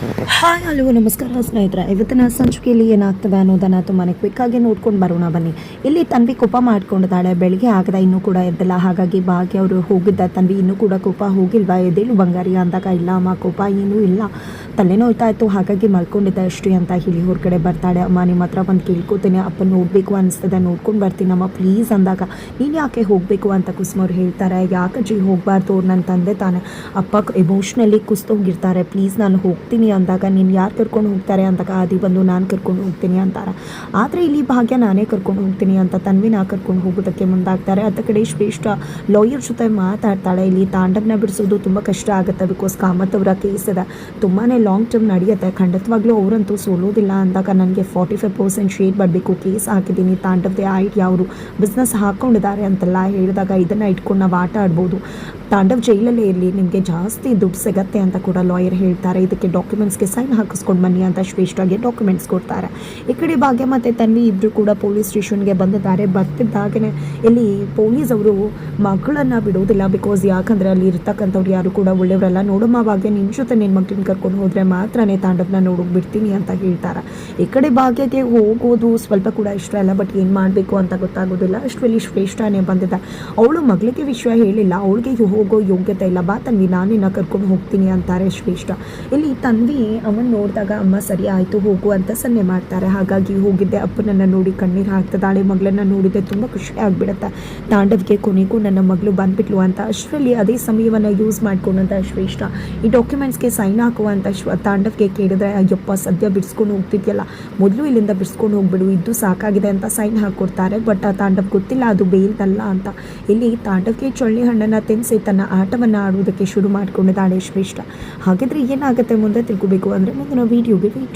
Hi hello ನಮಸ್ಕಾರ ಸ್ನೇಹಿತರೆ. ಇವತ್ತಿನ ಸಂಚಿಕೆಯಲ್ಲಿ ಏನಾಗ್ತದೆ ಅನ್ನೋದನ್ನು ತುಂಬಾ ಕ್ವಿಕ್ಕಾಗಿ ನೋಡ್ಕೊಂಡು ಬರೋಣ, ಬನ್ನಿ. ಇಲ್ಲಿ ತನ್ವಿ ಕೋಪ ಮಾಡ್ಕೊಂಡಿದ್ದಾಳೆ. ಬೆಳಿಗ್ಗೆ ಆಗದ ಇನ್ನೂ ಕೂಡ ಎದ್ದಲ್ಲ. ಹಾಗಾಗಿ ಭಾಗ್ಯ ಅವರು ಹೋಗಿದ್ದ ತನ್ವಿ ಇನ್ನೂ ಕೂಡ ಕೋಪ ಹೋಗಿಲ್ವಾ? ಎದ್ದೇಳು ಬಂಗಾರಿ ಅಂದಾಗ, ಇಲ್ಲ ಅಮ್ಮ, ಕೋಪ ಏನೂ ಇಲ್ಲ. ತಲೆನೋಯ್ತಾ ಇತ್ತು ಹಾಗಾಗಿ ಮಲ್ಕೊಂಡಿದ್ದ ಅಷ್ಟೇ ಅಂತ ಹೇಳಿ ಹೊರಗಡೆ ಬರ್ತಾಳೆ. ಅಮ್ಮ, ನಿಮ್ಮ ಹತ್ರ ಬಂದು ಕೇಳ್ಕೊತೀನಿ. ಅಪ್ಪ ನೋಡಬೇಕು ಅನಿಸ್ತದೆ. ನೋಡ್ಕೊಂಡು ಬರ್ತೀನಮ್ಮ ಪ್ಲೀಸ್ ಅಂದಾಗ. ನೀನು ಯಾಕೆ ಹೋಗಬೇಕು ಅಂತ ಕುಸುಮವ್ರು ಹೇಳ್ತಾರೆ. ಯಾಕಜ್ಜಿ ಹೋಗಬಾರ್ದು? ಅವ್ರು ನನ್ನ ತಂದೆ ತಾನೆ. ಅಪ್ಪ ಎಮೋಷ್ನಲಿ ಕುಸ್ತೋಗಿರ್ತಾರೆ. ಪ್ಲೀಸ್ ನಾನು ಹೋಗ್ತೀನಿ. ಅಂದಾಗ ನೀನು ಯಾರು ಕರ್ಕೊಂಡು ಹೋಗ್ತಾರೆ ಅಂದಾಗ ಆದಿ ಬಂದು ನಾನು ಕರ್ಕೊಂಡು ಹೋಗ್ತೀನಿ ಅಂತಾರೆ. ಆದರೆ ಇಲ್ಲಿ ಭಾಗ್ಯ ನಾನೇ ಕರ್ಕೊಂಡು ಹೋಗ್ತೀನಿ ಅಂತ ತನ್ವಿನ ಕರ್ಕೊಂಡು ಹೋಗೋದಕ್ಕೆ ಮುಂದಾಗ್ತಾರೆ. ಅದ ಕಡೆ ಶ್ರೇಷ್ಠ ಲಾಯರ್ ಜೊತೆ ಮಾತಾಡ್ತಾಳೆ. ಇಲ್ಲಿ ತಾಂಡವನ ಬಿಡಿಸೋದು ತುಂಬ ಕಷ್ಟ ಆಗುತ್ತೆ. ಬಿಕಾಸ್ ಕಾಮತ್ ಅವರ ಕೇಸ್ ಇದೆ. ತುಂಬಾ ಲಾಂಗ್ ಟರ್ಮ್ ನಡೆಯುತ್ತೆ. ಖಂಡಿತವಾಗ್ಲೂ ಅವರಂತೂ ಸೋಲೋದಿಲ್ಲ ಅಂದಾಗ ನನಗೆ ಫಾರ್ಟಿ ಫೈವ್ ಪರ್ಸೆಂಟ್ ಶೇರ್ ಬರಬೇಕು. ಕೇಸ್ ಹಾಕಿದ್ದೀನಿ. ತಾಂಡವ್ದೆ ಐಡಿಯಾ ಅವರು. ಬಿಸ್ನೆಸ್ ಹಾಕ್ಕೊಂಡಿದ್ದಾರೆ ಅಂತೆಲ್ಲ ಹೇಳಿದಾಗ ಇದನ್ನು ಇಟ್ಕೊಂಡು ನಾವು ಆಟ ಆಡ್ಬೋದು. ತಾಂಡವ್ ಜೈಲಲ್ಲೇ ಇರಲಿ, ನಿಮಗೆ ಜಾಸ್ತಿ ದುಡ್ಡು ಸಿಗತ್ತೆ ಅಂತ ಕೂಡ ಲಾಯರ್ ಹೇಳ್ತಾರೆ. ಇದಕ್ಕೆ ಡಾಕ್ಯುಮೆಂಟ್ಸ್ಗೆ ಸೈನ್ ಹಾಕಿಸ್ಕೊಂಡು ಬನ್ನಿ ಅಂತ ಶ್ರೇಷ್ಠಾಗೆ ಡಾಕ್ಯುಮೆಂಟ್ಸ್ ಕೊಡ್ತಾರೆ. ಈ ಕಡೆ ಭಾಗ್ಯ ಮತ್ತು ತನ್ವಿ ಇಬ್ಬರು ಕೂಡ ಪೊಲೀಸ್ ಸ್ಟೇಷನ್ಗೆ ಬಂದಿದ್ದಾರೆ. ಬರ್ತಿದ್ದಾಗನೇ ಇಲ್ಲಿ ಪೊಲೀಸ್ ಅವರು ಮಕ್ಕಳನ್ನು ಬಿಡೋದಿಲ್ಲ ಬಿಕಾಸ್ ಯಾಕಂದರೆ ಅಲ್ಲಿ ಇರ್ತಕ್ಕಂಥವ್ರು ಯಾರು ಕೂಡ ಒಳ್ಳೆಯವರಲ್ಲ. ನೋಡಮ್ಮ, ಭಾಗ್ಯ ನಿನ್ನ ಜೊತೆ ನಿನ್ನ ಮಕ್ಕಳನ್ನ ಕರ್ಕೊಂಡು ಹೋದರೆ ಮಾತ್ರನೇ ತಾಂಡವನ ನೋಡೋಕೆ ಬಿಡ್ತೀನಿ ಅಂತ ಹೇಳ್ತಾರೆ. ಈ ಕಡೆ ಭಾಗ್ಯಕ್ಕೆ ಹೋಗೋದು ಸ್ವಲ್ಪ ಕೂಡ ಇಷ್ಟ ಇಲ್ಲ ಬಟ್ ಏನು ಮಾಡಬೇಕು ಅಂತ ಗೊತ್ತಾಗೋದಿಲ್ಲ. ಅಷ್ಟರಲ್ಲಿ ಶ್ರೇಷ್ಠನೇ ಬಂದಿದ್ದ ಅವಳು ಮಗಳಿಗೆ ವಿಷಯ ಹೇಳಿಲ್ಲ. ಅವಳಿಗೆ ಹೋಗೋ ಯೋಗ್ಯತೆ ಇಲ್ಲ. ಬಾ ತನ್ವಿ ನಾನಿನ್ನ ಕರ್ಕೊಂಡು ಹೋಗ್ತೀನಿ ಅಂತಾರೆ ಶ್ರೇಷ್ಠ. ಇಲ್ಲಿ ತನ್ವಿ ಅವನ್ ನೋಡಿದಾಗ, ಅಮ್ಮ, ಸರಿ ಆಯಿತು, ಹೋಗು ಅಂತ ಸನ್ನೆ ಮಾಡ್ತಾರೆ. ಹಾಗಾಗಿ ಹೋಗಿದ್ದೆ, ಅಪ್ಪನನ್ನು ನೋಡಿ ಕಣ್ಣೀರು ಹಾಕ್ತದಾಳೆ ಮಗಳನ್ನ ನೋಡಿದ್ದೆ ತುಂಬ ಖುಷಿ ಆಗಿಬಿಡುತ್ತೆ. ತಾಂಡವ್ಗೆ ಕೊನೆಗೂ ನನ್ನ ಮಗಳು ಬಂದ್ಬಿಟ್ಲು ಅಂತ. ಅಷ್ಟರಲ್ಲಿ ಅದೇ ಸಮಯವನ್ನು ಯೂಸ್ ಮಾಡ್ಕೊಂಡಂತ ಶ್ರೇಷ್ಠ. ಈ ಡಾಕ್ಯುಮೆಂಟ್ಸ್ಗೆ ಸೈನ್ ಹಾಕುವಂತ ಶ್ವ, ತಾಂಡವ್ಗೆ ಕೇಳಿದ್ರೆ, ಅಯ್ಯಪ್ಪ, ಸದ್ಯ ಬಿಡಿಸ್ಕೊಂಡು ಹೋಗ್ತಿದ್ಯಲ್ಲ. ಮೊದಲು ಇಲ್ಲಿಂದ ಬಿಡಿಸ್ಕೊಂಡು ಹೋಗ್ಬಿಡು. ಇದ್ದು ಸಾಕಾಗಿದೆ ಅಂತ ಸೈನ್ ಹಾಕ್ಕೊಡ್ತಾರೆ ಬಟ್ ಆ ತಾಂಡವ್ ಗೊತ್ತಿಲ್ಲ, ಅದು ಬೇಲ್ದಲ್ಲ ಅಂತ. ಇಲ್ಲಿ ತಾಂಡವ್ಗೆ ಚೊಳ್ಳಿ ಹಣ್ಣನ್ನು ತಿನ್ನಿಸಿ ತನ್ನ ಆಟವನ್ನು ಆಡುವುದಕ್ಕೆ ಶುರು ಮಾಡಿಕೊಂಡಿದ್ದಾಳೆ ಶ್ರೇಷ್ಠ. ಹಾಗಿದ್ರೆ ಏನಾಗುತ್ತೆ ಮುಂದೆ ತಿಳ್ಕೊಬೇಕು ಅಂದರೆ ಮುಂದಿನ ವೀಡಿಯೋಗೆ ವೇಟ್